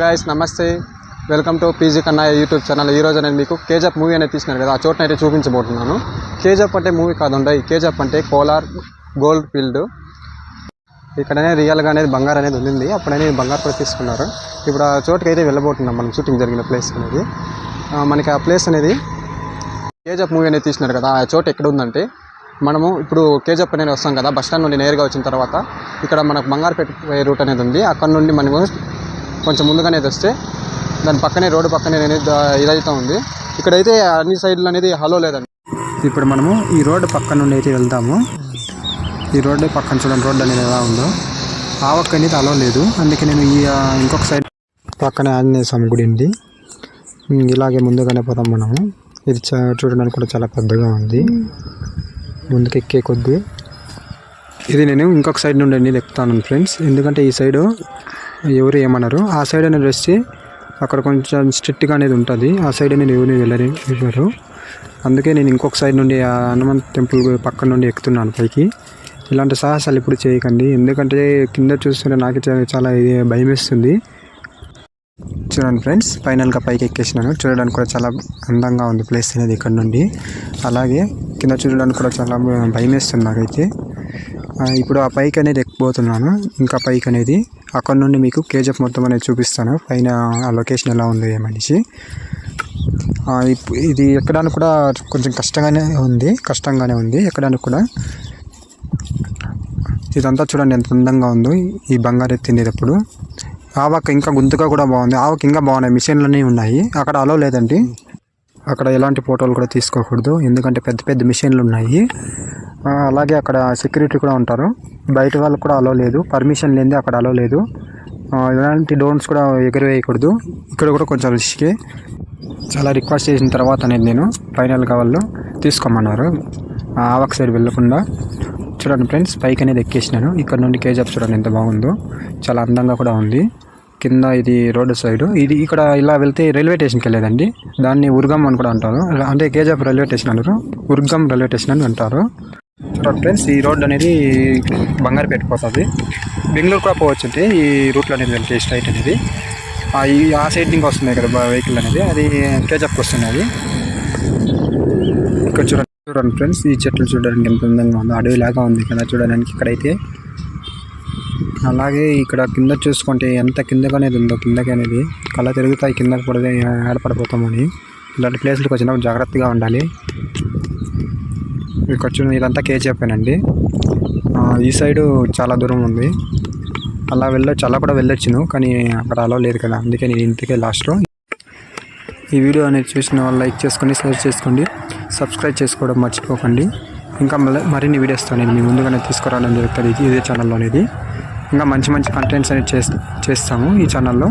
Guys నమస్తే. Welcome to PG Kanna YouTube channel ఈ రోజు నేను మీకు కేజప్ మూవీ అనేది తీసినాను కదా. ఆ చోటున అయితే చూపించబోతున్నాను. కేజప్ అంటే మూవీ కాదుండే. కేజప్ అంటే కోలార్ గోల్డ్ ఫీల్డ్. ఇక్కడనే రియల్గా అనేది బంగారు అనేది ఉంది అప్పుడనే బంగారు కూడా తీసుకున్నారు. ఇప్పుడు ఆ చోటుకి అయితే వెళ్ళబోతున్నాం మనం. షూటింగ్ జరిగిన ప్లేస్ అనేది. మనకి ఆ ప్లేస్ అనేది కేజప్ మూవీ అనేది తీసినారు కదా. ఆ చోటు ఎక్కడ ఉందంటే మనము ఇప్పుడు కేజప్ అనేది వస్తాం కదా. బస్ స్టాండ్ నుండి నేరుగా వచ్చిన తర్వాత ఇక్కడ మనకు బంగారుపేట రూట్ అనేది ఉంది. అక్కడ నుండి మనము కొంచెం ముందుగానే వస్తే దాని పక్కనే రోడ్డు పక్కనే అనేది ఇదైతే ఉంది. ఇక్కడైతే అన్ని సైడ్లు అనేది హలో లేదండి. ఇప్పుడు మనము ఈ రోడ్డు పక్క నుండి అయితే వెళ్తాము. ఈ రోడ్డు పక్కన చూడండి రోడ్డు అనేది ఎలా ఉందో. ఆ అనేది అలో లేదు. అందుకే నేను ఈ ఇంకొక సైడ్ పక్కనే ఆంజనేయ స్వామి గుడి ఉంది. ఇలాగే ముందుగానే పోతాం మనము. ఇది చూడడానికి కూడా చాలా పెద్దగా ఉంది. ముందుకు ఎక్కే కొద్దీ. ఇది నేను ఇంకొక సైడ్ నుండి అనేది ఎక్కుతాను ఫ్రెండ్స్. ఎందుకంటే ఈ సైడు ఎవరు ఏమన్నారు ఆ సైడ్ అనేది వచ్చి అక్కడ కొంచెం స్ట్రిక్ట్గా అనేది ఉంటుంది. ఆ సైడ్ నేను ఎవరు వెళ్ళరు వెళ్ళరు. అందుకే నేను ఇంకొక సైడ్ నుండి ఆ హనుమంత్ టెంపుల్ పక్కన నుండి ఎక్కుతున్నాను పైకి. ఇలాంటి సాహసాలు ఇప్పుడు చేయకండి. ఎందుకంటే కింద చూస్తుంటే నాకు చాలా ఇది భయం వేస్తుంది చూడండి ఫ్రెండ్స్ ఫైనల్గా పైకి ఎక్కేసినాను. చూడడానికి కూడా చాలా అందంగా ఉంది ప్లేస్ అనేది ఇక్కడ నుండి. అలాగే కింద చూడడానికి కూడా చాలా భయం వేస్తుంది నాకైతే. ఇప్పుడు ఆ పైకి అనేది ఎక్కిపోతున్నాను. ఇంకా పైకి అనేది అక్కడ నుండి మీకు కేజీఎఫ్ మొత్తం అనేది చూపిస్తాను. పైన ఆ లొకేషన్ ఎలా ఉంది ఏమనేసి. ఇప్- ఇది ఎక్కడానికి కూడా కొంచెం కష్టంగానే ఉంది. కష్టంగానే ఉంది. ఎక్కడానికి కూడా. ఇదంతా చూడండి ఎంత అందంగా ఉందో. ఈ బంగారు తినేటప్పుడు ఆవక ఇంకా గుంతుగా కూడా బాగుంది. ఆవక ఇంకా బాగున్నాయి. మిషన్లన్నీ ఉన్నాయి. అక్కడ అలో లేదండి. అక్కడ ఎలాంటి ఫోటోలు కూడా తీసుకోకూడదు. ఎందుకంటే పెద్ద పెద్ద మిషన్లు ఉన్నాయి. అలాగే అక్కడ సెక్యూరిటీ కూడా ఉంటారు. బయట వాళ్ళకు కూడా అలో లేదు. పర్మిషన్ లేనిదే అక్కడ అలో లేదు. ఇలాంటి ఎలాంటి డ్రోన్స్ కూడా ఎగరవేయకూడదు. ఇక్కడ కూడా కొంచెం రిస్కే చాలా రిక్వెస్ట్ చేసిన తర్వాత అనేది నేను ఫైనల్గా వాళ్ళు తీసుకోమన్నారు. ఆ ఆవక్ సైడ్ వెళ్ళకుండా. చూడండి ఫ్రెండ్స్ పైకి అనేది ఎక్కేసినాను. ఇక్కడ నుండి కేజీఎఫ్ చూడండి ఎంత బాగుందో. చాలా అందంగా కూడా ఉంది. కింద ఇది రోడ్డు సైడ్. ఇది ఇక్కడ ఇలా వెళ్తే రైల్వే స్టేషన్కి వెళ్ళేదండి. దాన్ని ఉర్గం అని కూడా అంటారు. అంటే కేజీఎఫ్ రైల్వే స్టేషన్ అంటారు ఉర్గం రైల్వే స్టేషన్ అని అంటారు. చూడండి ఫ్రెండ్స్ ఈ రోడ్ అనేది బంగారుపేట పోతుంది బెంగళూరు కూడా పోవచ్చు అంటే ఈ రూట్లో అనేది వెళ్తే స్ట్రైట్ అనేది. ఆ సైడ్ నుంచి వస్తున్నాయి కదా వెహికల్ అనేది. అది కేజప్కి వస్తున్నది ఇక్కడ చూడండి చూడండి ఫ్రెండ్స్ ఈ చెట్లు చూడడానికి ఎంత అందంగా ఉందో. అడవిలాగా ఉంది కదా చూడడానికి ఇక్కడైతే. అలాగే ఇక్కడ కింద చూసుకుంటే ఎంత కిందకి ఉందో కిందకి అనేది. కళ్ళ తిరుగుతాయి కిందకి పడితే ఏడపడిపోతామని ఇలాంటి ప్లేస్లకు వచ్చినప్పుడు జాగ్రత్తగా ఉండాలి. ఇక్కడ చూడండి ఇదంతా కేజీఎఫ్ఏనండి. ఈ సైడు చాలా దూరం ఉంది. అలా వెళ్ళొచ్చు అలా కూడా వెళ్ళొచ్చును కానీ అక్కడ అలా లేదు కదా అందుకే నేను ఇంటికే లాస్ట్లో. ఈ వీడియో అనేది చూసిన వాళ్ళు లైక్ చేసుకోండి షేర్ చేసుకోండి. సబ్స్క్రైబ్ చేసుకోవడం మర్చిపోకండి. ఇంకా మళ్ళీ మరిన్ని వీడియోస్తో అనేది మీ ముందుగానే తీసుకురావడం జరుగుతుంది ఇదే ఛానల్లో అనేది. ఇంకా మంచి మంచి కంటెంట్స్ అనేది చేస్తాము ఈ ఛానల్లో.